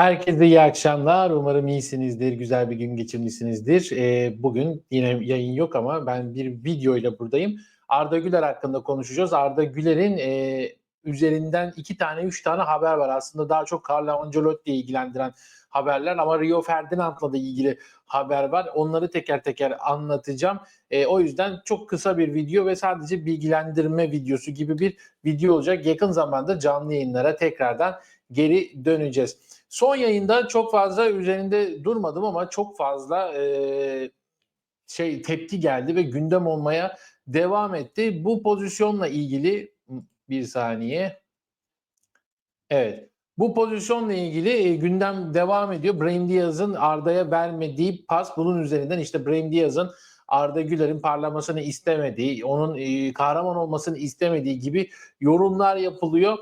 Herkese iyi akşamlar. Umarım iyisinizdir, güzel bir gün geçirmişsinizdir. Ee, bugün yine yayın yok ama ben bir video ile buradayım. Arda Güler hakkında konuşacağız. Arda Güler'in e, üzerinden iki tane, üç tane haber var. Aslında daha çok Carlo Ancelotti'yi ilgilendiren haberler ama Rio Ferdinand'la da ilgili haber var. Onları teker teker anlatacağım. E, o yüzden çok kısa bir video ve sadece bilgilendirme videosu gibi bir video olacak. Yakın zamanda canlı yayınlara tekrardan geri döneceğiz. Son yayında çok fazla üzerinde durmadım ama çok fazla e, şey tepki geldi ve gündem olmaya devam etti. Bu pozisyonla ilgili bir saniye. Evet. Bu pozisyonla ilgili e, gündem devam ediyor. Brahim Diaz'ın Arda'ya vermediği pas bunun üzerinden işte Brahim Diaz'ın Arda Güler'in parlamasını istemediği, onun e, kahraman olmasını istemediği gibi yorumlar yapılıyor.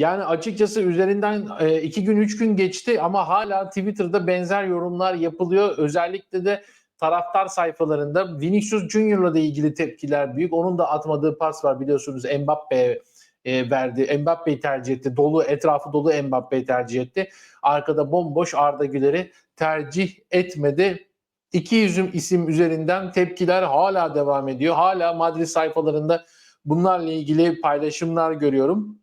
Yani açıkçası üzerinden e, iki gün üç gün geçti ama hala Twitter'da benzer yorumlar yapılıyor. Özellikle de taraftar sayfalarında Vinicius Junior'la da ilgili tepkiler büyük. Onun da atmadığı pas var biliyorsunuz Mbappe'ye e, verdi. Mbappe'yi tercih etti. Dolu etrafı dolu Mbappe'yi tercih etti. Arkada bomboş Arda Güler'i tercih etmedi. İki yüzüm isim üzerinden tepkiler hala devam ediyor. Hala Madrid sayfalarında bunlarla ilgili paylaşımlar görüyorum.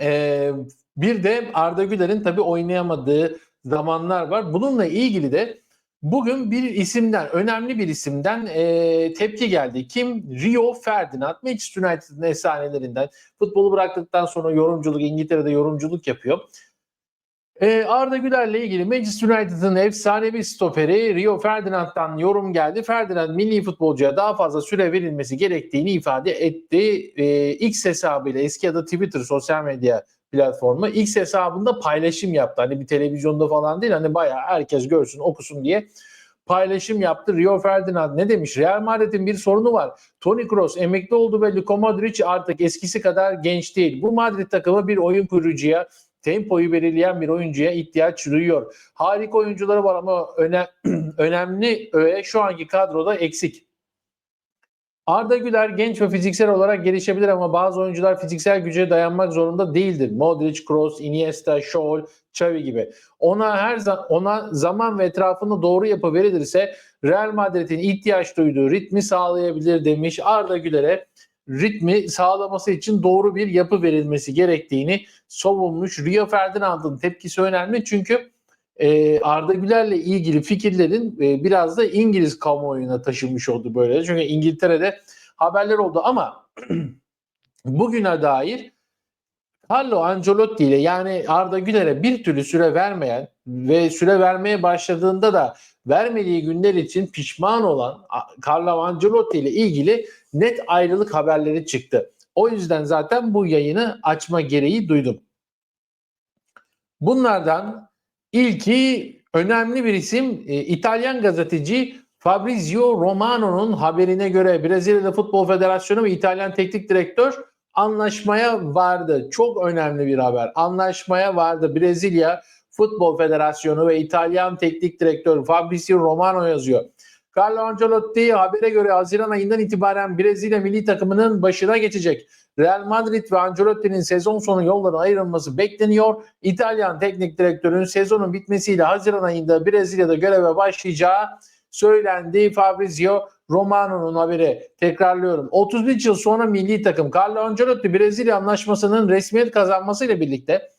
Ee, bir de Arda Güler'in tabii oynayamadığı zamanlar var. Bununla ilgili de bugün bir isimden, önemli bir isimden e, tepki geldi. Kim? Rio Ferdinand, Manchester United'ın efsanelerinden. Futbolu bıraktıktan sonra yorumculuk, İngiltere'de yorumculuk yapıyor. Ee, Arda Güler'le ilgili Manchester United'ın efsanevi stoperi Rio Ferdinand'dan yorum geldi. Ferdinand milli futbolcuya daha fazla süre verilmesi gerektiğini ifade etti. Ee, X hesabıyla eski adı Twitter sosyal medya platformu X hesabında paylaşım yaptı. Hani bir televizyonda falan değil hani bayağı herkes görsün okusun diye paylaşım yaptı. Rio Ferdinand ne demiş? Real Madrid'in bir sorunu var. Toni Kroos emekli oldu ve Luka Modric artık eskisi kadar genç değil. Bu Madrid takımı bir oyun kurucuya tempoyu belirleyen bir oyuncuya ihtiyaç duyuyor. Harika oyuncuları var ama öne, önemli öğe şu anki kadroda eksik. Arda Güler genç ve fiziksel olarak gelişebilir ama bazı oyuncular fiziksel güce dayanmak zorunda değildir. Modric, Kroos, Iniesta, Scholl, Xavi gibi. Ona her zaman ona zaman ve etrafını doğru yapı verilirse Real Madrid'in ihtiyaç duyduğu ritmi sağlayabilir demiş Arda Güler'e ritmi sağlaması için doğru bir yapı verilmesi gerektiğini savunmuş. Rio Ferdinand'ın tepkisi önemli çünkü e, Arda Güler'le ilgili fikirlerin e, biraz da İngiliz kamuoyuna taşınmış oldu böyle. Çünkü İngiltere'de haberler oldu ama bugüne dair Carlo Ancelotti ile yani Arda Güler'e bir türlü süre vermeyen ve süre vermeye başladığında da vermediği günler için pişman olan Carlo Ancelotti ile ilgili net ayrılık haberleri çıktı. O yüzden zaten bu yayını açma gereği duydum. Bunlardan ilki önemli bir isim e, İtalyan gazeteci Fabrizio Romano'nun haberine göre Brezilya Futbol Federasyonu ve İtalyan Teknik Direktör anlaşmaya vardı. Çok önemli bir haber. Anlaşmaya vardı. Brezilya Futbol Federasyonu ve İtalyan Teknik Direktör Fabrizio Romano yazıyor. Carlo Ancelotti habere göre Haziran ayından itibaren Brezilya milli takımının başına geçecek. Real Madrid ve Ancelotti'nin sezon sonu yollarına ayrılması bekleniyor. İtalyan teknik direktörün sezonun bitmesiyle Haziran ayında Brezilya'da göreve başlayacağı söylendi. Fabrizio Romano'nun haberi tekrarlıyorum. 33 yıl sonra milli takım Carlo Ancelotti Brezilya anlaşmasının resmiyet kazanmasıyla birlikte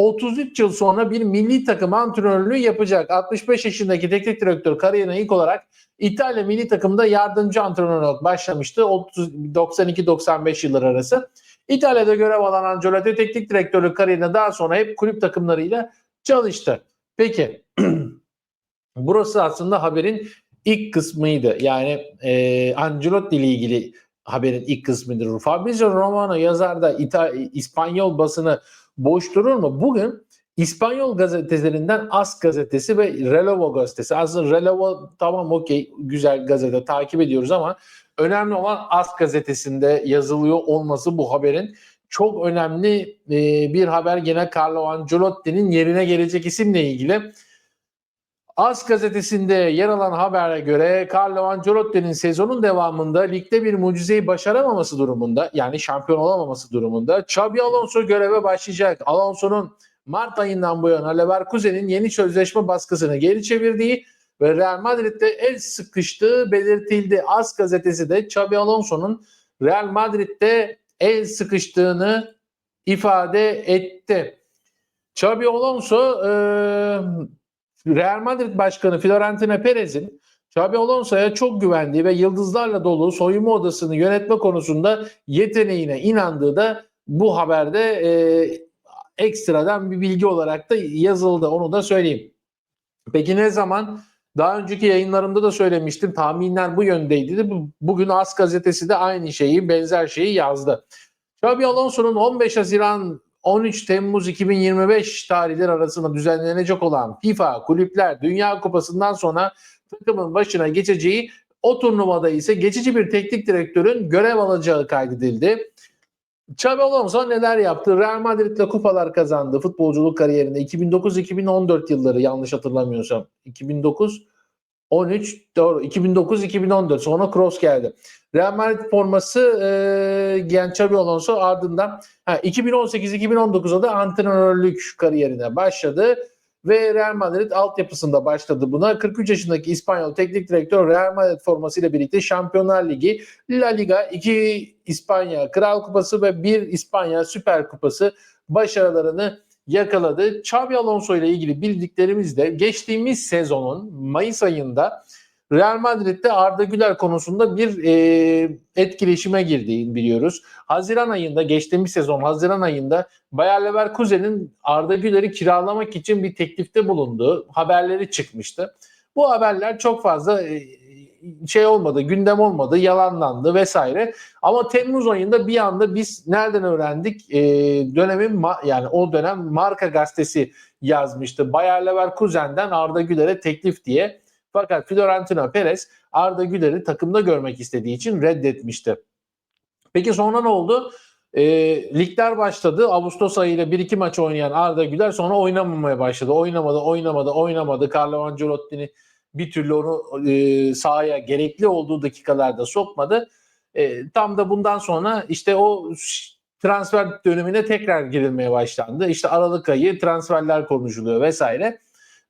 33 yıl sonra bir milli takım antrenörlüğü yapacak. 65 yaşındaki teknik direktör kariyerine ilk olarak İtalya milli takımda yardımcı antrenör olarak başlamıştı 92-95 yıllar arası. İtalya'da görev alan Ancelotti teknik direktörlük kariyerine daha sonra hep kulüp takımlarıyla çalıştı. Peki burası aslında haberin ilk kısmıydı. Yani e, Ancelotti ile ilgili haberin ilk kısmıdır. Fabrizio Romano yazar da İta- İspanyol basını boş durur mu? Bugün İspanyol gazetelerinden As gazetesi ve Relevo gazetesi. Aslında Relevo tamam okey güzel gazete takip ediyoruz ama önemli olan As gazetesinde yazılıyor olması bu haberin çok önemli bir haber gene Carlo Ancelotti'nin yerine gelecek isimle ilgili. As gazetesinde yer alan habere göre Carlo Ancelotti'nin sezonun devamında ligde bir mucizeyi başaramaması durumunda yani şampiyon olamaması durumunda Xabi Alonso göreve başlayacak. Alonso'nun Mart ayından bu yana Leverkusen'in yeni sözleşme baskısını geri çevirdiği ve Real Madrid'de el sıkıştığı belirtildi. As gazetesi de Xabi Alonso'nun Real Madrid'de el sıkıştığını ifade etti. Xabi Alonso e, Real Madrid Başkanı Florentino Perez'in Xabi Alonso'ya çok güvendiği ve yıldızlarla dolu soyunma odasını yönetme konusunda yeteneğine inandığı da bu haberde e, ekstradan bir bilgi olarak da yazıldı. Onu da söyleyeyim. Peki ne zaman? Daha önceki yayınlarımda da söylemiştim. Tahminler bu yöndeydi. Bugün As gazetesi de aynı şeyi, benzer şeyi yazdı. Xabi Alonso'nun 15 Haziran 13 Temmuz 2025 tarihleri arasında düzenlenecek olan FIFA Kulüpler Dünya Kupası'ndan sonra takımın başına geçeceği o turnuvada ise geçici bir teknik direktörün görev alacağı kaydedildi. Xabi Alonso neler yaptı? Real Madrid'le kupalar kazandı futbolculuk kariyerinde. 2009-2014 yılları yanlış hatırlamıyorsam. 2009 13 doğru 2009-2014 sonra Kroos geldi. Real Madrid forması e, giyen Xabi Alonso ardından 2018-2019'da da antrenörlük kariyerine başladı ve Real Madrid altyapısında başladı buna. 43 yaşındaki İspanyol teknik direktör Real Madrid formasıyla birlikte Şampiyonlar Ligi, La Liga, 2 İspanya Kral Kupası ve 1 İspanya Süper Kupası başarılarını yakaladı. Xabi Alonso ile ilgili bildiklerimiz de geçtiğimiz sezonun Mayıs ayında Real Madrid'de Arda Güler konusunda bir e, etkileşime girdiğini biliyoruz. Haziran ayında geçtiğimiz sezon Haziran ayında Bayer Leverkusen'in Arda Güler'i kiralamak için bir teklifte bulunduğu haberleri çıkmıştı. Bu haberler çok fazla e, şey olmadı, gündem olmadı, yalanlandı vesaire. Ama Temmuz ayında bir anda biz nereden öğrendik? E, dönemin yani o dönem Marka gazetesi yazmıştı. Bayer Leverkusen'den Arda Güler'e teklif diye. Fakat Florentino Perez Arda Güler'i takımda görmek istediği için reddetmişti. Peki sonra ne oldu? E, ligler başladı. Ağustos ayıyla 1-2 maç oynayan Arda Güler sonra oynamamaya başladı. Oynamadı, oynamadı, oynamadı. Carlo Ancelotti'ni bir türlü onu e, sahaya gerekli olduğu dakikalarda sokmadı. E, tam da bundan sonra işte o transfer dönemine tekrar girilmeye başlandı. İşte Aralık ayı transferler konuşuluyor vesaire.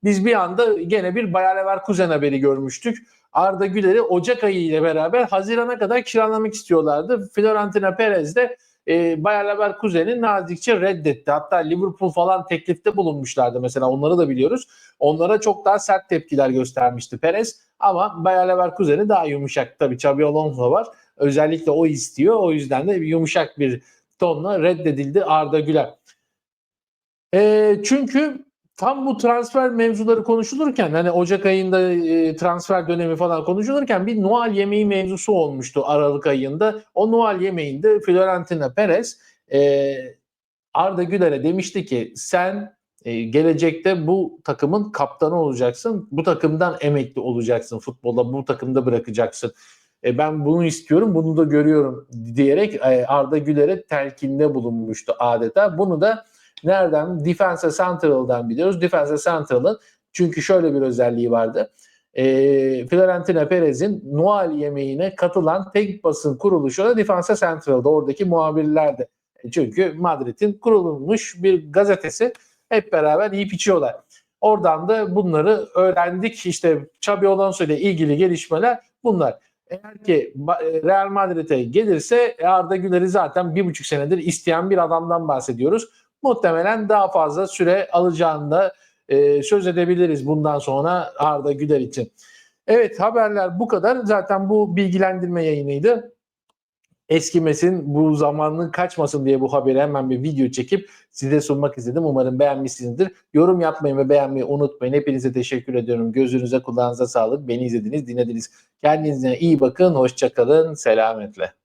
Biz bir anda gene bir Bayer Leverkusen haberi görmüştük. Arda Güler'i Ocak ayı ile beraber Haziran'a kadar kiralamak istiyorlardı. Florentino Perez de e, Bayer Leverkusen'i nazikçe reddetti. Hatta Liverpool falan teklifte bulunmuşlardı mesela onları da biliyoruz. Onlara çok daha sert tepkiler göstermişti Perez. Ama Bayer Leverkusen'i daha yumuşak tabii Xabi Alonso var. Özellikle o istiyor. O yüzden de yumuşak bir tonla reddedildi Arda Güler. E, çünkü tam bu transfer mevzuları konuşulurken hani Ocak ayında e, transfer dönemi falan konuşulurken bir Noel yemeği mevzusu olmuştu Aralık ayında. O Noel yemeğinde Florentino Perez e, Arda Güler'e demişti ki sen e, gelecekte bu takımın kaptanı olacaksın. Bu takımdan emekli olacaksın futbolda. Bu takımda bırakacaksın. E, ben bunu istiyorum, bunu da görüyorum diyerek e, Arda Güler'e telkinde bulunmuştu adeta. Bunu da Nereden? Defense Central'dan biliyoruz. Defense Central'ın çünkü şöyle bir özelliği vardı. E, Florentino Perez'in Noel yemeğine katılan tek basın kuruluşu da Defense Central'da oradaki muhabirlerdi. E, çünkü Madrid'in kurulmuş bir gazetesi hep beraber yiyip içiyorlar. Oradan da bunları öğrendik. İşte Xabi Alonso ile ilgili gelişmeler bunlar. Eğer ki e, Real Madrid'e gelirse Arda Güler'i zaten bir buçuk senedir isteyen bir adamdan bahsediyoruz muhtemelen daha fazla süre alacağını da e, söz edebiliriz bundan sonra Arda Güler için. Evet haberler bu kadar. Zaten bu bilgilendirme yayınıydı. Eskimesin, bu zamanın kaçmasın diye bu haberi hemen bir video çekip size sunmak istedim. Umarım beğenmişsinizdir. Yorum yapmayı ve beğenmeyi unutmayın. Hepinize teşekkür ediyorum. Gözünüze kulağınıza sağlık. Beni izlediniz, dinlediniz. Kendinize iyi bakın. Hoşçakalın. Selametle.